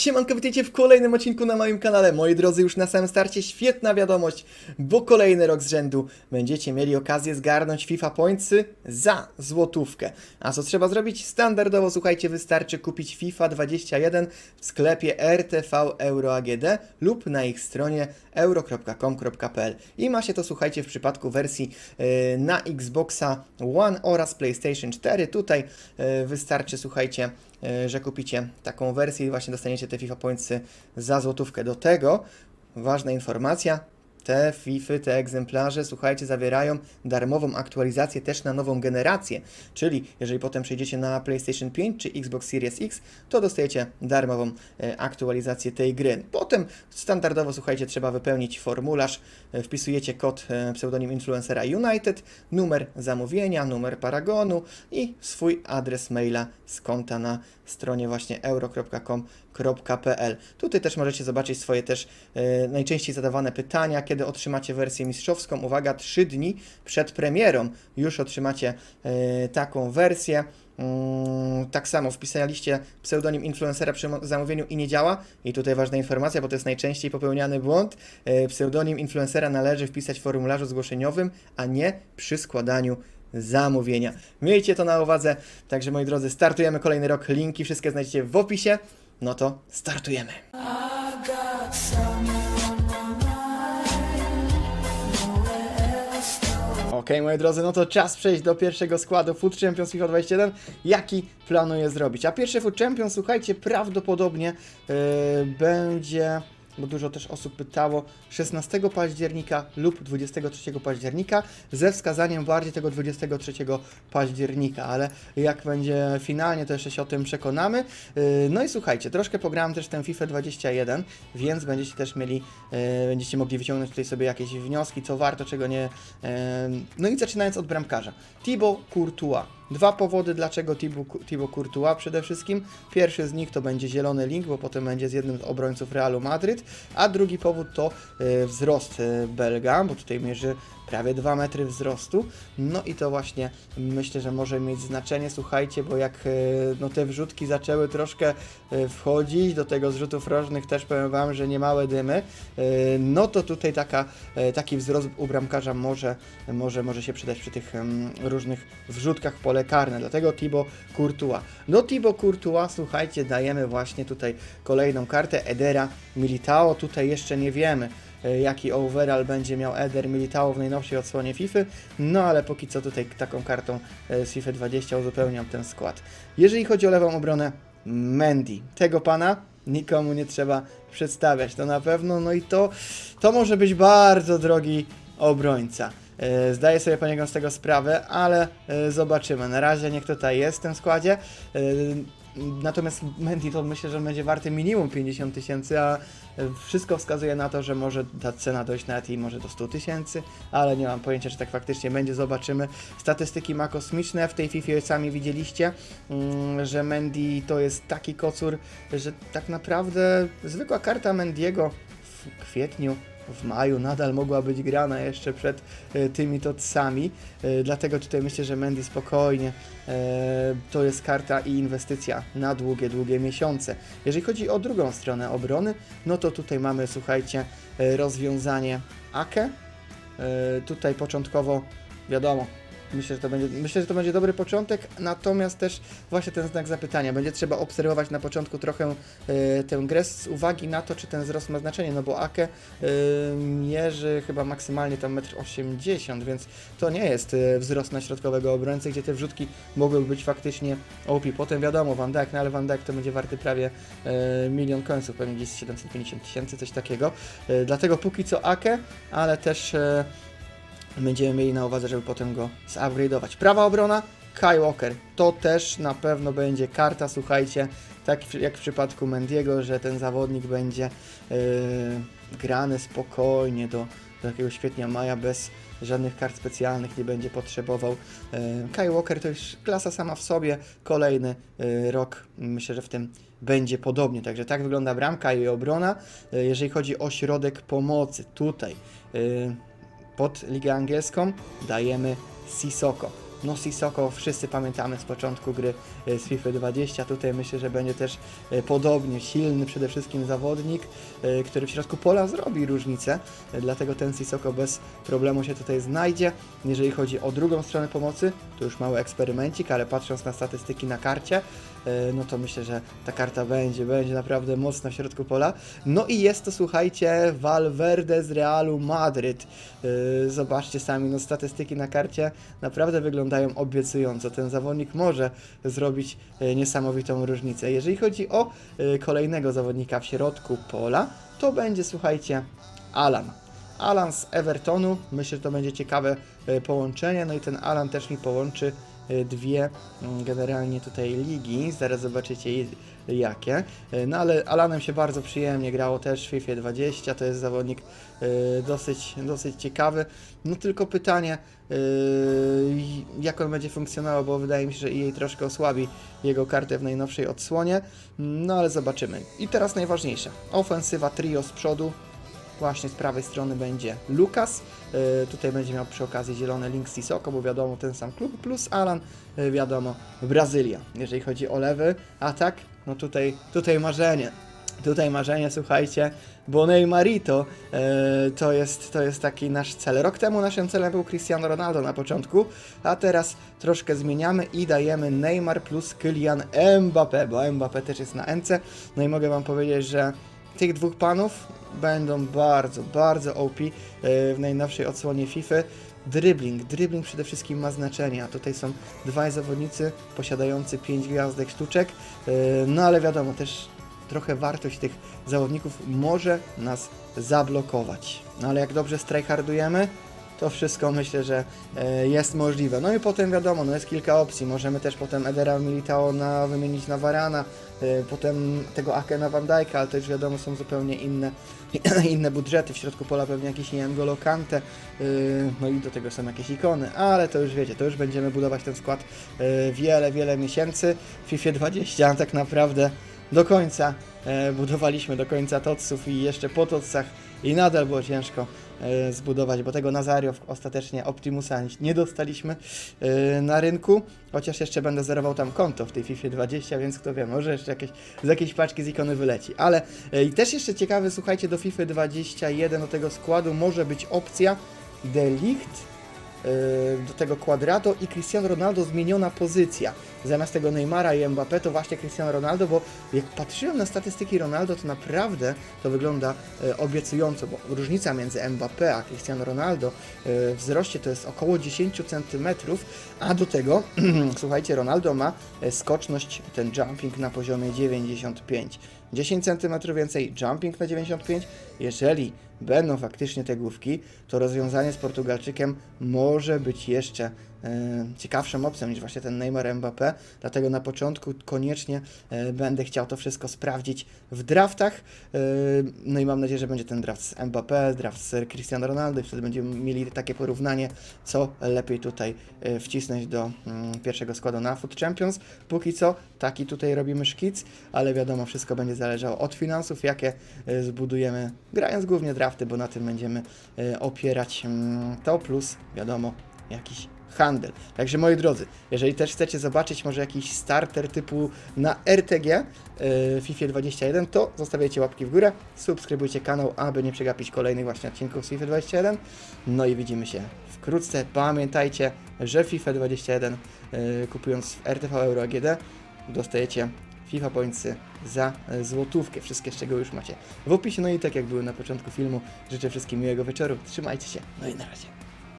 Siemanko, witajcie w kolejnym odcinku na moim kanale. Moi drodzy, już na samym starcie świetna wiadomość, bo kolejny rok z rzędu będziecie mieli okazję zgarnąć FIFA Pointsy za złotówkę. A co trzeba zrobić? Standardowo, słuchajcie, wystarczy kupić FIFA 21 w sklepie RTV Euro AGD lub na ich stronie euro.com.pl. I ma się to, słuchajcie, w przypadku wersji e, na Xboxa One oraz PlayStation 4. Tutaj e, wystarczy, słuchajcie, e, że kupicie taką wersję i właśnie dostaniecie te FIFA Pointsy za złotówkę. Do tego ważna informacja. Te FIFy, te egzemplarze, słuchajcie, zawierają darmową aktualizację też na nową generację. Czyli jeżeli potem przejdziecie na PlayStation 5 czy Xbox Series X, to dostajecie darmową e, aktualizację tej gry. Potem standardowo, słuchajcie, trzeba wypełnić formularz, e, wpisujecie kod e, pseudonim influencera United, numer zamówienia, numer paragonu i swój adres maila z konta na stronie właśnie Tutaj też możecie zobaczyć swoje też e, najczęściej zadawane pytania, kiedy otrzymacie wersję mistrzowską. Uwaga, 3 dni przed premierą już otrzymacie e, taką wersję. Mm, Tak samo wpisaliście pseudonim influencera przy zamówieniu i nie działa. I tutaj ważna informacja, bo to jest najczęściej popełniany błąd. E, Pseudonim influencera należy wpisać w formularzu zgłoszeniowym, a nie przy składaniu zamówienia. Miejcie to na uwadze. Także moi drodzy, startujemy kolejny rok. Linki wszystkie znajdziecie w opisie. No to startujemy. Okej, moi drodzy, no to czas przejść do pierwszego składu Food Champions FIFA 21, jaki planuję zrobić. A pierwszy Food Champions, słuchajcie, prawdopodobnie yy, będzie, bo dużo też osób pytało, 16 października lub 23 października, ze wskazaniem bardziej tego 23 października, ale jak będzie finalnie, to jeszcze się o tym przekonamy. Yy, no i słuchajcie, troszkę pograłem też tę FIFA 21, więc będziecie też mieli, yy, będziecie mogli wyciągnąć tutaj sobie jakieś wnioski, co warto, czego nie. Yy, no i zaczynając od bramkarza. Thibaut Courtois. Dwa powody, dlaczego Thibaut Courtois przede wszystkim. Pierwszy z nich to będzie zielony link, bo potem będzie z jednym z obrońców Realu Madryt, a drugi powód to e, wzrost e, Belga, bo tutaj mierzy prawie 2 metry wzrostu. No i to właśnie myślę, że może mieć znaczenie, słuchajcie, bo jak e, no, te wrzutki zaczęły troszkę wchodzić, do tego zrzutów rożnych też powiem Wam, że nie małe dymy, no to tutaj taka, taki wzrost u bramkarza może, może, może się przydać przy tych różnych wrzutkach w pole karne, dlatego Thibaut Courtois. Do Thibaut Courtois, słuchajcie, dajemy właśnie tutaj kolejną kartę Edera Militao, tutaj jeszcze nie wiemy, e, jaki overall będzie miał Eder Militao w najnowszej odsłonie FIFA, no ale póki co tutaj taką kartą e, z FIFA 20 uzupełniam ten skład. Jeżeli chodzi o lewą obronę, Mendy. Tego pana nikomu nie trzeba przedstawiać, to na pewno, no i to, to może być bardzo drogi obrońca. E, Zdaję sobie poniekąd z tego sprawę, ale e, zobaczymy. Na razie niech tutaj jest w tym składzie. E, Natomiast Mendy to myślę, że będzie warty minimum 50 tysięcy, a wszystko wskazuje na to, że może ta cena dojść nawet i może do 100 tysięcy, ale nie mam pojęcia, czy tak faktycznie będzie, zobaczymy. Statystyki ma kosmiczne, w tej FIFA sami widzieliście, mm, że Mendy to jest taki kocur, że tak naprawdę zwykła karta Mendiego w kwietniu w maju nadal mogła być grana jeszcze przed e, tymi tocami, e, dlatego tutaj myślę, że Mendy spokojnie e, to jest karta i inwestycja na długie, długie miesiące. Jeżeli chodzi o drugą stronę obrony, no to tutaj mamy, słuchajcie, rozwiązanie Ake. Tutaj początkowo wiadomo, Myślę że, to będzie, myślę, że to będzie dobry początek, natomiast też właśnie ten znak zapytania. Będzie trzeba obserwować na początku trochę e, tę grę z uwagi na to, czy ten wzrost ma znaczenie, no bo Ake e, mierzy chyba maksymalnie tam 1,80 m, więc to nie jest e, wzrost na środkowego obrońcy, gdzie te wrzutki mogłyby być faktycznie OP. Potem wiadomo, Van Dijk, no ale Van Dijk to będzie warty prawie e, milion końców, pewnie gdzieś 750 tysięcy, coś takiego. E, dlatego póki co Ake, ale też e, będziemy mieli na uwadze, żeby potem go zupgrade'ować. Prawa obrona, Kai Walker. To też na pewno będzie karta, słuchajcie, tak jak w przypadku Mendiego, że ten zawodnik będzie yy, grany spokojnie do, do jakiegoś kwietnia, maja bez żadnych kart specjalnych nie będzie potrzebował. Yy, Kai Walker to już klasa sama w sobie, kolejny yy, rok, myślę, że w tym będzie podobnie. Także tak wygląda bramka i obrona. Yy, jeżeli chodzi o środek pomocy, tutaj pod ligę angielską dajemy Sisoko. No Sissoko wszyscy pamiętamy z początku gry e, z FIFA 20. Tutaj myślę, że będzie też e, podobnie silny przede wszystkim zawodnik, e, który w środku pola zrobi różnicę. Dlatego ten Sissoko bez problemu się tutaj znajdzie. Jeżeli chodzi o drugą stronę pomocy, to już mały eksperymencik, ale patrząc na statystyki na karcie, no to myślę, że ta karta będzie, będzie naprawdę mocna w środku pola. No i jest to, słuchajcie, Valverde z Realu Madryt. E, Zobaczcie sami, no statystyki na karcie naprawdę wyglądają obiecująco. Ten zawodnik może zrobić e, niesamowitą różnicę. Jeżeli chodzi o e, kolejnego zawodnika w środku pola, to będzie, słuchajcie, Alan. Alan z Evertonu, myślę, że to będzie ciekawe e, połączenie, no i ten Alan też mi połączy e, dwie mm, generalnie tutaj ligi, zaraz zobaczycie jakie, E, no ale Alanem się bardzo przyjemnie grało też w FIFA 20, to jest zawodnik e, dosyć, dosyć ciekawy, no tylko pytanie, e, jak on będzie funkcjonował, bo wydaje mi się, że jej troszkę osłabi jego kartę w najnowszej odsłonie, no ale zobaczymy. I teraz najważniejsze, ofensywa trio z przodu, Właśnie z prawej strony będzie Lukas. e, tutaj będzie miał przy okazji zielony link Sissoko, bo wiadomo ten sam klub, plus Alan, e, wiadomo Brazylia. Jeżeli chodzi o lewy atak, no tutaj, tutaj marzenie. Tutaj marzenie, słuchajcie, bo Neymarito e, to, jest, to jest taki nasz cel. Rok temu naszym celem był Cristiano Ronaldo na początku, a teraz troszkę zmieniamy i dajemy Neymar plus Kylian Mbappé, bo Mbappé też jest na NC. No i mogę Wam powiedzieć, że tych dwóch panów będą bardzo, bardzo OP e, w najnowszej odsłonie FIFA. Dribbling, dribbling przede wszystkim ma znaczenie, a tutaj są dwaj zawodnicy posiadający 5 gwiazdek sztuczek, e, no ale wiadomo, też trochę wartość tych zawodników może nas zablokować. No ale jak dobrze strajhardujemy, to wszystko myślę, że e, jest możliwe. No i potem wiadomo, no jest kilka opcji. Możemy też potem Edera Militao na, wymienić na Varana, e, potem tego Ake na Van Dijk'a, ale to już wiadomo są zupełnie inne, inne budżety. W środku pola pewnie jakiś nie wiem, N'Golo Kante, e, no i do tego są jakieś ikony, ale to już wiecie, to już będziemy budować ten skład wiele, wiele miesięcy. W FIFA 20 tak naprawdę do końca budowaliśmy do końca totsów i jeszcze po totsach i nadal było ciężko e, zbudować, bo tego Nazario ostatecznie Optimusa nie dostaliśmy e, na rynku, chociaż jeszcze będę zerował tam konto w tej FIFA 20, więc kto wie, może jeszcze jakieś, z jakiejś paczki z ikony wyleci, ale e, i też jeszcze ciekawy, słuchajcie, do FIFA 21 do tego składu może być opcja Delicht Yy, do tego Quadrado i Cristiano Ronaldo zmieniona pozycja. Zamiast tego Neymara i Mbappé to właśnie Cristiano Ronaldo, bo jak patrzyłem na statystyki Ronaldo, to naprawdę to wygląda e, obiecująco, bo różnica między Mbappé a Cristiano Ronaldo e, w wzroście to jest około 10 cm, a do tego, słuchajcie, Ronaldo ma e, skoczność, ten jumping na poziomie 95. 10 cm więcej, jumping na 95. Jeżeli będą faktycznie te główki, to rozwiązanie z Portugalczykiem może być jeszcze ciekawszą opcją niż właśnie ten Neymar Mbappé, dlatego na początku koniecznie e, będę chciał to wszystko sprawdzić w draftach, e, no i mam nadzieję, że będzie ten draft z Mbappé, draft z Cristiano Ronaldo i wtedy będziemy mieli takie porównanie, co lepiej tutaj e, wcisnąć do mm, pierwszego składu na Foot Champions. Póki co taki tutaj robimy szkic, ale wiadomo, wszystko będzie zależało od finansów, jakie e, zbudujemy, grając głównie drafty, bo na tym będziemy e, opierać mm, to, plus wiadomo, jakiś handel. Także moi drodzy, jeżeli też chcecie zobaczyć może jakiś starter typu na RTG w FIFA 21, to zostawiajcie łapki w górę, subskrybujcie kanał, aby nie przegapić kolejnych właśnie odcinków z FIFA 21. No i widzimy się wkrótce. Pamiętajcie, że FIFA 21 e, kupując w RTV Euro AGD dostajecie FIFA Pointsy za e, złotówkę. Wszystkie szczegóły już macie w opisie. No i tak jak były na początku filmu, życzę wszystkim miłego wieczoru. Trzymajcie się. No i na razie.